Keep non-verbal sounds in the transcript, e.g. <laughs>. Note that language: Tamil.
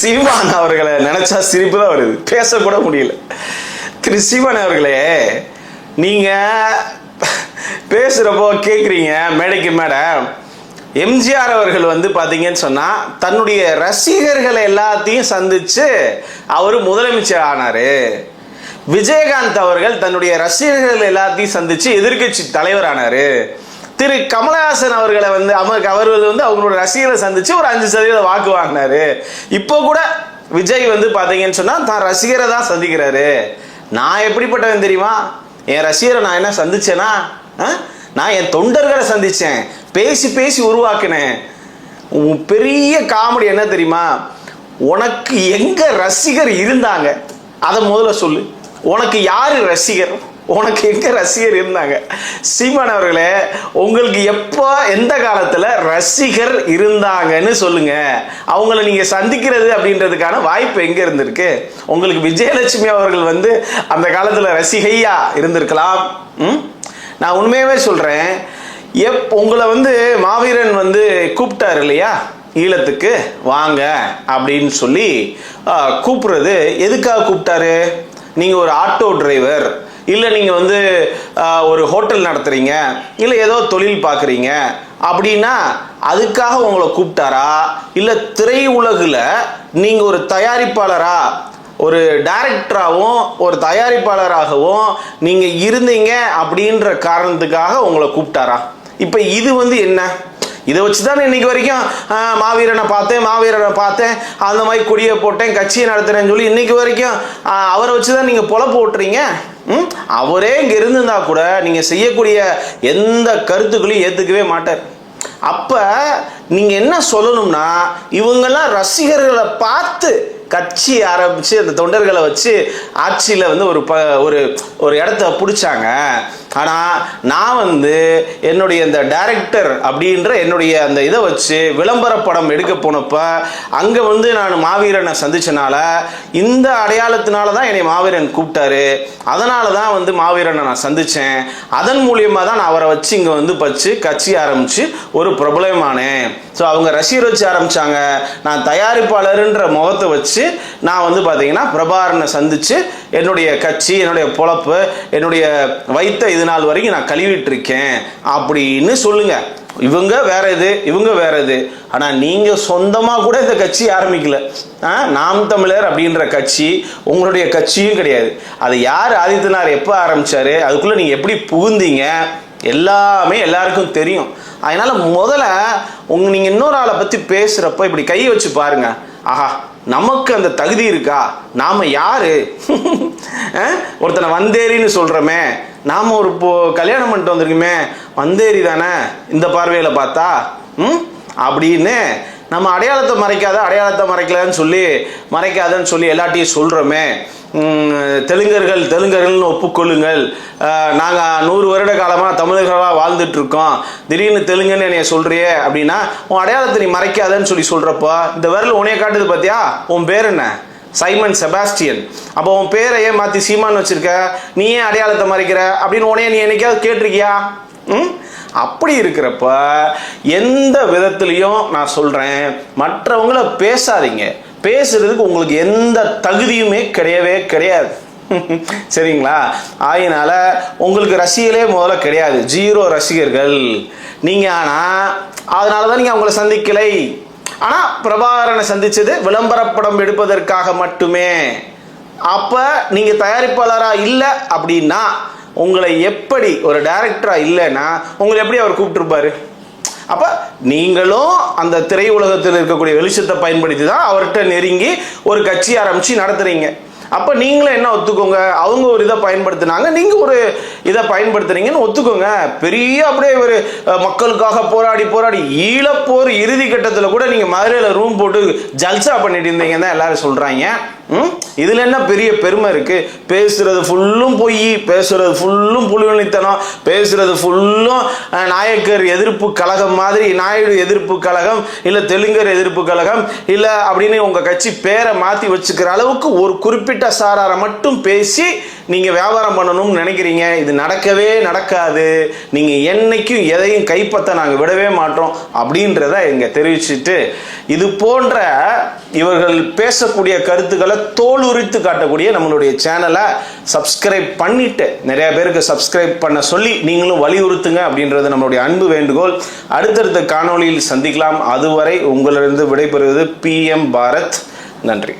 சிவான் அவர்களை நினைச்சா சிரிப்பு தான் வருது. பேசக்கூட முடியல. திரு சீமான் அவர்களே நீங்க பேசுறப்போ கேக்குறீங்க மேடைக்கு மேடம் எம்ஜிஆர் அவர்கள் வந்து பாத்தீங்கன்னு சொன்னா தன்னுடைய ரசிகர்களை எல்லாத்தையும் சந்திச்சு அவர் முதலமைச்சர் ஆனாரு. விஜயகாந்த் அவர்கள் தன்னுடைய ரசிகர்கள் எல்லாத்தையும் சந்திச்சு எதிர்க்கட்சி தலைவர் ஆனாரு. திரு கமலஹாசன் அவர்களை வந்து அவருக்கு அவர்கள் வந்து அவங்களோட ரசிகரை சந்திச்சு ஒரு அஞ்சு சதவீத வாக்கு வாங்கினாரு. இப்போ கூட விஜய் வந்து பார்த்தீங்கன்னு சொன்னால் தான் ரசிகரை தான் சந்திக்கிறாரு. நான் எப்படிப்பட்டவன் தெரியுமா? என் ரசிகரை நான் என்ன சந்திச்சேனா? ஆ? நான் என் தொண்டர்களை சந்தித்தேன் பேசி பேசி உருவாக்கினேன். உன் பெரிய காமெடி என்ன தெரியுமா? உனக்கு எங்கே ரசிகர் இருந்தாங்க? அதை முதல்ல சொல்லு. உனக்கு யார் ரசிகர்? உனக்கு எங்க ரசிகர் இருந்தாங்க? சீமான் அவர்களே உங்களுக்கு எப்போ எந்த காலத்துல ரசிகர் இருந்தாங்கன்னு சொல்லுங்க. அவங்கள நீங்க சந்திக்கிறது அப்படின்றதுக்கான வாய்ப்பு எங்க இருந்திருக்கு? உங்களுக்கு விஜயலட்சுமி அவர்கள் வந்து அந்த காலத்துல ரசிகையா இருந்திருக்கலாம். ம்? நான் உண்மையாகவே சொல்றேன். எப் உங்களை வந்து மாவீரன் வந்து கூப்பிட்டாரு இல்லையா? ஈழத்துக்கு வாங்க அப்படின்னு சொல்லி கூப்பிட்றது கூப்பிடுறது எதுக்காக கூப்பிட்டாரு? நீங்க ஒரு ஆட்டோ டிரைவர் இல்லை நீங்கள் வந்து ஒரு ஹோட்டல் நடத்துகிறீங்க இல்லை ஏதோ தொழில் பார்க்குறீங்க அப்படின்னா அதுக்காக உங்களை கூப்பிட்டாரா? இல்லை திரையுலகில் நீங்கள் ஒரு தயாரிப்பாளரா? ஒரு டைரக்டராகவும் ஒரு தயாரிப்பாளராகவும் நீங்கள் இருந்தீங்க அப்படின்ற காரணத்துக்காக உங்களை கூப்பிட்டாரா? இப்போ இது வந்து என்ன? இதை வச்சு தான் இன்னைக்கு வரைக்கும் மாவீரனை பார்த்தேன் மாவீரனை பார்த்தேன் அந்த மாதிரி கொடியை போட்டேன் கட்சியை நடத்துறேன்னு சொல்லி இன்னைக்கு வரைக்கும் அவரை வச்சு தான் நீங்கள் பொழப்பு ஓட்டுறீங்க? அவரே இங்கே இருந்திருந்தா கூட நீங்கள் செய்யக்கூடிய எந்த கருத்துக்களையும் ஏற்றுக்கவே மாட்டார். அப்போ நீங்கள் என்ன சொல்லணும்னா இவங்கெல்லாம் ரசிகர்களை பார்த்து கட்சி ஆரம்பித்து அந்த தொண்டர்களை வச்சு ஆட்சியில் வந்து ஒரு ப ஒரு ஒரு இடத்த பிடிச்சாங்க. ஆனால் நான் வந்து என்னுடைய இந்த டைரக்டர் அப்படின்ற என்னுடைய அந்த இதை வச்சு விளம்பர படம் எடுக்க போனப்போ அங்கே வந்து நான் மாவீரனை சந்திச்சனால இந்த அடையாளத்தினால தான் என்னை மாவீரன் கூப்பிட்டாரு. அதனால தான் வந்து மாவீரனை நான் சந்தித்தேன் அதன் மூலியமாக தான் நான் அவரை வச்சு இங்கே வந்து பச்சு கட்சி ஆரம்பித்து ஒரு பிரபலமானேன் ஸோ அவங்க ரசிகர் வச்சு ஆரம்பிச்சாங்க. நான் தயாரிப்பாளருன்ற முகத்தை வச்சு நான் வந்து பார்த்தீங்கன்னா பிரபாரனை சந்தித்து என்னுடைய கட்சி என்னுடைய பொழப்பு என்னுடைய வைத்த இது நாள் வரைக்கும் நான் கழுவிட்டு இருக்கேன் அப்படின்னு சொல்லுங்க. இவங்க வேற இது இவங்க வேற இது. ஆனால் நீங்கள் சொந்தமாக கூட இந்த கட்சி ஆரம்பிக்கல. ஆ, நாம் தமிழர் அப்படின்ற கட்சி உங்களுடைய கட்சியும் கிடையாது. அது யார் ஆதித்யநாத் எப்போ ஆரம்பித்தார் அதுக்குள்ளே நீங்கள் எப்படி புகுந்தீங்க எல்லாமே எல்லாருக்கும் தெரியும். அதனால் முதல்ல உங்க நீங்கள் இன்னொரு ஆளை பற்றி பேசுகிறப்ப இப்படி கையை வச்சு பாருங்க. ஆஹா நமக்கு அந்த தகுதி இருக்கா? நாம் யார்? <laughs> ஒருத்தனை வந்தேரின்னு சொல்கிறோமே நாம் ஒரு இப்போ கல்யாணம் பண்ணிட்டு வந்திருக்குமே. வந்தேரி தானே? இந்த பார்வையில் பார்த்தா? ம்? அப்படின்னு நம்ம அடையாளத்தை மறைக்காத அடையாளத்தை மறைக்கலன்னு சொல்லி மறைக்காதன்னு சொல்லி எல்லாத்தையும் சொல்கிறோமே தெலுங்கர்கள் தெலுங்கர்கள்னு ஒப்புக்கொள்ளுங்கள். நாங்கள் நூறு வருட காலமாக தமிழர்களாக வாழ்ந்துட்டுருக்கோம் திடீர்னு தெலுங்குன்னு என்னைய சொல்கிறியே அப்படின்னா உன் அடையாளத்தை நீ மறைக்காதன்னு சொல்லி சொல்கிறப்போ இந்த விரல் உன்னைய காட்டுது பார்த்தியா உன் பேர் என்ன? சைமன் செபாஸ்டியன். அப்போ உன் பேரை ஏன் மாற்றி சீமான் வச்சிருக்க? நீ ஏன் அடையாளத்தை மறைக்கிற? அப்படின்னு உனைய நீ என்னைக்காவது கேட்டிருக்கியா? ம் அப்படி இருக்கிறப்ப எந்த விதத்துலையும் நான் சொல்கிறேன் மற்றவங்கள பேசாதீங்க. பேசுறதுக்கு உங்களுக்கு எந்த தகுதியுமே கிடையவே கிடையாது. <laughs> சரிங்களா? அதனால உங்களுக்கு ரசிகர்களே முதல்ல கிடையாது. ஜீரோ ரசிகர்கள். நீங்க ஆனா அதனால தான் நீங்க அவங்கள சந்திக்கலை. ஆனா பிரபாகரனை சந்திச்சது விளம்பரப்படம் எடுப்பதற்காக மட்டுமே. அப்ப நீங்க தயாரிப்பாளரா இல்லை அப்படின்னா உங்களை எப்படி ஒரு டேரக்டராக இல்லைன்னா உங்களை எப்படி அவர் கூப்பிட்டுருப்பாரு? அப்ப நீங்களும் அந்த திரையுலகத்தில் இருக்கக்கூடிய வெளிச்சத்தை பயன்படுத்தி தான் அவர்கிட்ட நெருங்கி ஒரு கட்சி ஆரம்பிச்சு நடத்துறீங்க. அப்ப நீங்களும் என்ன ஒத்துக்கோங்க? அவங்க ஒரு இதை பயன்படுத்தினாங்க நீங்க ஒரு இதை பயன்படுத்துறீங்கன்னு ஒத்துக்கோங்க. பெரிய அப்படியே ஒரு மக்களுக்காக போராடி போராடி ஈழப்போர் இறுதி கட்டத்தில் கூட நீங்க மதுரையில ரூம் போட்டு ஜல்சா பண்ணிட்டு இருந்தீங்கன்னு தான் எல்லாரும் சொல்றாங்க. இதுல என்ன பெரிய பெருமை இருக்கு? பேசுறது ஃபுல்லும் பொய் பேசுறது ஃபுல்லும் புலிவனித்தனம் பேசுறது ஃபுல்லும் நாயக்கர் எதிர்ப்பு கழகம் மாதிரி நாயுடு எதிர்ப்பு கழகம் இல்ல தெலுங்கர் எதிர்ப்பு கழகம் இல்ல அப்படின்னு உங்க கட்சி பேரை மாத்தி வச்சுக்கிற அளவுக்கு ஒரு குறிப்பிட்ட சாராரை மட்டும் பேசி நீங்கள் வியாபாரம் பண்ணணும்னு நினைக்கிறீங்க இது நடக்கவே நடக்காது. நீங்கள் என்றைக்கும் எதையும் கைப்பற்ற நாங்கள் விடவே மாட்டோம் அப்படின்றத இங்கே தெரிவிச்சுட்டு இது போன்ற இவர்கள் பேசக்கூடிய கருத்துக்களை தோல் உரித்து காட்டக்கூடிய நம்மளுடைய சேனலை சப்ஸ்கிரைப் பண்ணிட்டு நிறைய பேருக்கு சப்ஸ்கிரைப் பண்ண சொல்லி நீங்களும் வலியுறுத்துங்க அப்படின்றது நம்மளுடைய அன்பு வேண்டுகோள். அடுத்தடுத்த காணொளியில் சந்திக்கலாம். அதுவரை உங்களிலிருந்து விடைபெறுவது பி எம் பாரத் நன்றி.